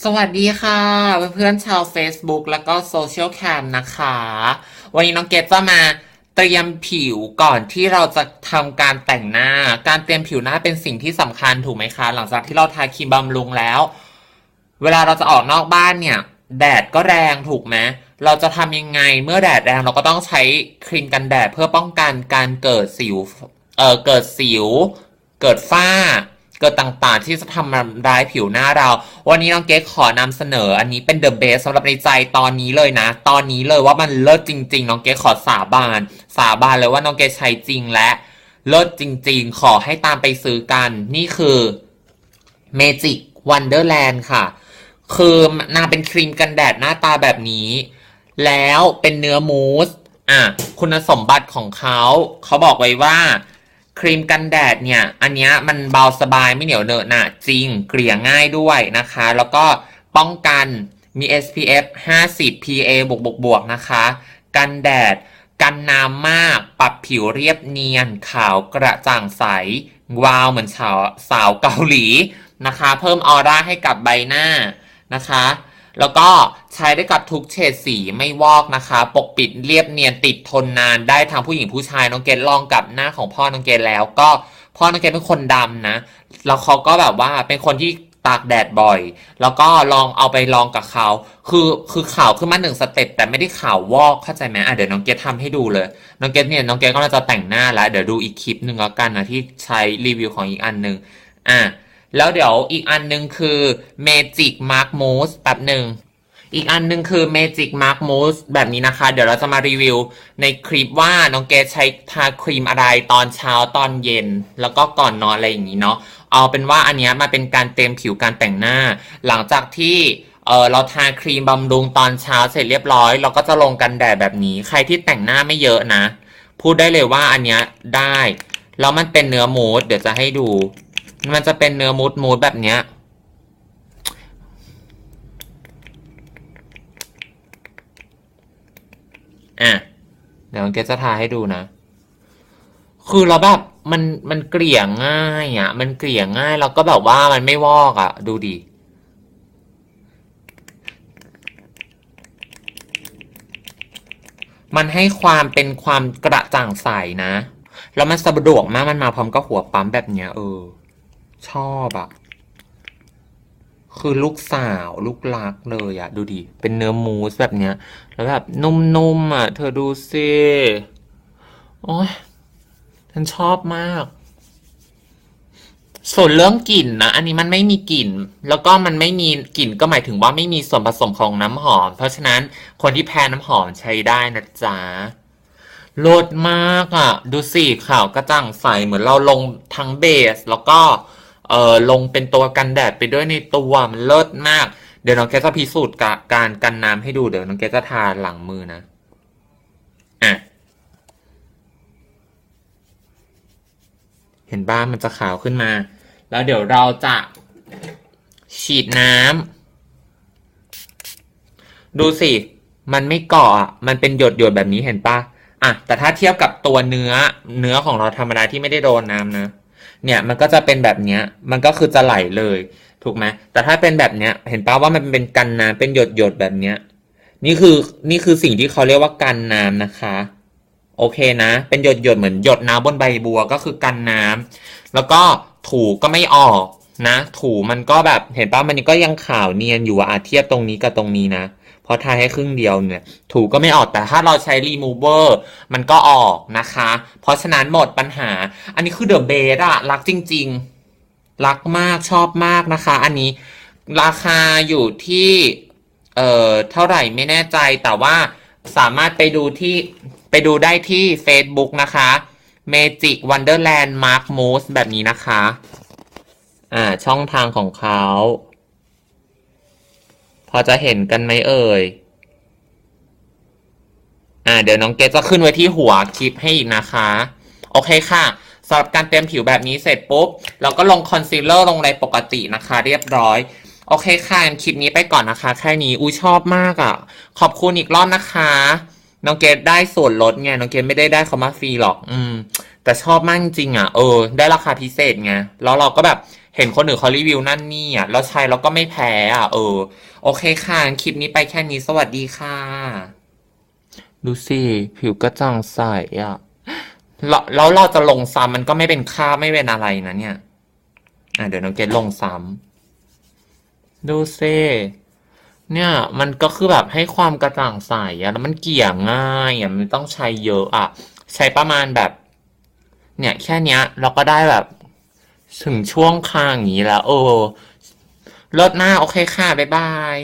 สวัสดีค่ะ เพื่อนๆชาว Facebook แล้วก็โซเชียลแคมนะคะ วันนี้น้องเกดจะมาเตรียมผิวก่อนที่เราจะทำการแต่งหน้า การเตรียมผิวหน้าเป็นสิ่งที่สำคัญถูกไหมคะ หลังจากที่เราทาครีมบำรุงแล้ว เวลาเราจะออกนอกบ้านเนี่ย แดดก็แรงถูกไหมเราจะทำยังไงเมื่อแดดแรงเราก็ต้องใช้ครีมกันแดดเพื่อป้องกันการเกิดสิว เอ่อ เกิดสิว เกิดฝ้า เกิดต่างๆ ที่จะทำร้ายผิวหน้าเรา วันนี้น้องเก๊ขอนำเสนอ อันนี้เป็นเดอะเบสสำหรับในใจตอนนี้เลยนะ ตอนนี้เลยว่ามันเลิศจริง ๆ น้องเก๊ขอสาบาน สาบานเลยว่าน้องเก๊ใช้จริงและเลิศจริง ๆ ขอให้ตามไปซื้อกัน นี่คือ Magic Wonderland ค่ะ คือนางเป็นครีมกันแดดหน้าตาแบบนี้ แล้วเป็นเนื้อมูสอะ คุณสมบัติของเขา เขาบอกไว้ว่า ครีมกันแดดเนี่ย อันนี้มันเบาสบายไม่เหนียวเหนอะหนะจริงเกลี่ยง่ายด้วยนะคะ แล้วก็ป้องกันมี SPF 50 PA บวกบวกบวกนะคะ กันแดด กันน้ำมาก ปรับผิวเรียบเนียน ขาวกระจ่างใส วาวเหมือนสาวสาวเกาหลีนะคะ เพิ่มออร่าให้กับใบหน้านะคะ แล้วก็ใช้ได้กับทุกเฉดสีไม่วอกนะคะ ปกปิดเรียบเนียนติดทนนานได้ทั้งผู้หญิงผู้ชายน้องเกดลองกับหน้าของพ่อน้องเกดแล้วก็พ่อน้องเกดเป็นคนดำนะ แล้วเขาก็แบบว่าเป็นคนที่ตากแดดบ่อย แล้วก็ลองเอาไปลองกับเขา คือคือขาวขึ้นมาหนึ่งสเต็ปแต่ไม่ได้ขาววอกเข้าใจไหมอะเดี๋ยวน้องเกดทำให้ดูเลย น้องเกดเนี่ยน้องเกดก็จะแต่งหน้าแล้ว เดี๋ยวดูอีกคลิปหนึ่งแล้วกันนะที่ใช้รีวิวของอีกอันหนึ่งอะ แล้วเดี๋ยวอีกอันหนึ่งคือ Magic Mark Mousse แป๊บหนึ่ง อีกอันหนึงคือ Magic Mark Mousse แบบนี้นะคะ เดี๋ยวเราจะมารีวิวในคลิปว่าน้องเกดใช้ทาครีมอะไรตอนเช้าตอนเย็น แล้วก็ก่อนนอนอะไรอย่างนี้เนาะ เอาเป็นว่าอันนี้มาเป็นการเต็มผิวการแต่งหน้า หลังจากที่เออเราทาครีมบำรุงตอนเช้าเสร็จเรียบร้อย เราก็จะลงกันแดดแบบนี้ ใครที่แต่งหน้าไม่เยอะนะ พูดได้เลยว่าอันเนี้ยได้ แล้วมันเป็นเนื้อมูสเดี๋ยวจะให้ดู มันจะเป็นเนื้อมูสมูสแบบเนี้ย อะ เดี๋ยวเกจะทาให้ดูนะ คือเราแบบมันมันเกลี่ยง่ายอะ มันเกลี่ยง่ายแล้วก็แบบว่ามันไม่วอกอะ ดูดิมันให้ความเป็นความกระจ่างใสนะ แล้วมันสะดวกมาก มันมาพร้อมกับหัวปั๊มแบบเนี้ยเออ ชอบอะคือลูกสาวลูกรักเลยอะดูดิ เป็นเนื้อมูสแบบเนี้ย แล้วแบบนุ่มๆอะเธอดูสิโอ้ยฉันชอบมาก ส่วนเรื่องกลิ่นนะ อันนี้มันไม่มีกลิ่น แล้วก็มันไม่มีกลิ่นก็หมายถึงว่าไม่มีส่วนผสมของน้ำหอม เพราะฉะนั้นคนที่แพ้น้ำหอมใช้ได้นะจ๊ะโลดมากอะดูสิขาวกระจ่างใสเหมือนเราลงทั้งเบส แล้วก็ เออลงเป็นตัวกันแดดไปด้วยในตัวมันเลิศมาก เดี๋ยวน้องแกจะพิสูจน์กการกันน้ำให้ดูเดี๋ยวน้องแกจะทาหลังมือนะอะเห็นบ้างมันจะขาวขึ้นมา แล้วเดี๋ยวเราจะฉีดน้ำดูสิ มันไม่เกาะมันเป็นหยดหยดแบบนี้เห็นปะอะ แต่ถ้าเทียบกับตัวเนื้อ เนื้อของเราธรรมดาที่ไม่ได้โดนน้ำนะ เนี่ยมันก็จะเป็นแบบเนี้ยมันก็คือจะไหลเลย ถูกไหมแต่ถ้าเป็นแบบเนี้ย เห็นป่าว่ามันเป็นกันน้ำเป็นหยดหยดแบบเนี้ย นี่คือนี่คือสิ่งที่เขาเรียกว่ากันน้ำนะคะ โอเคนะ เป็นหยดหยดเหมือนหยดน้ำบนใบบัวก็คือกันน้ำแล้วก็ถูก็ไม่ออกนะ ถูมันก็แบบเห็นป่ะมันก็ยังขาวเนียนอยู่อะอะเทียบตรงนี้กับตรงนี้นะ เพราะทาให้ครึ่งเดียวเนี่ย ถูก็ไม่ออกแต่ถ้าเราใช้รีมูเวอร์มันก็ออกนะคะ เพราะฉะนั้นหมดปัญหา อันนี้คือเดอะเบสอะรักจริง ๆ รักมากชอบมากนะคะ อันนี้ราคาอยู่ที่ เอ่อ เท่าไหร่ไม่แน่ใจแต่ว่าสามารถไปดูที่ไปดูได้ที่ Facebook นะคะ Magic Wonderland Mark Moose แบบนี้นะคะ อ่า ช่องทางของเขา พอจะเห็นกันไหมเอ่ย อ่า เดี๋ยวน้องเกดจะขึ้นไว้ที่หัวคลิปให้อีกนะคะ โอเคค่ะสำหรับการเตรียมผิวแบบนี้เสร็จปุ๊บ เราก็ลงคอนซีลเลอร์ลงในปกตินะคะ เรียบร้อย โอเคค่ะคลิปนี้ไปก่อนนะคะ แค่นี้อุ้ชอบมากอะ่ะ ขอบคุณอีกรอบนะคะน้องเกดได้ส่วนลดไงน้องเกดไม่ได้ได้เขามาฟรีหรอก อืม แต่ชอบมากจริงอะ เออ ได้ราคาพิเศษไง แล้วเราก็แบบ เห็นคนอื่นเขารีวิวนั่นนี่อะแล้วใช้แล้วก็ไม่แพ้อะ เออ โอเคค่ะงั้นคลิปนี้ไปแค่นี้สวัสดีค่ะ ดูสิ ผิวกระจ่างใสอะแล้วแล้วเราจะลงซ้ำมันก็ไม่เป็นคราบไม่เป็นอะไรนะเนี่ย อะเดี๋ยวน้องเกดลงซ้ำดูสิเนี่ย มันก็คือแบบให้ความกระจ่างใสอะแล้วมันเกลี่ยง่ายอะมันต้องใช้เยอะอะใช้ประมาณแบบ เนี่ย แค่เนี้ย เราก็ได้แบบ ถึงช่วงคางอย่างนี้แล้วเออเลิศหน้าโอเคค่ะ บ๊ายบาย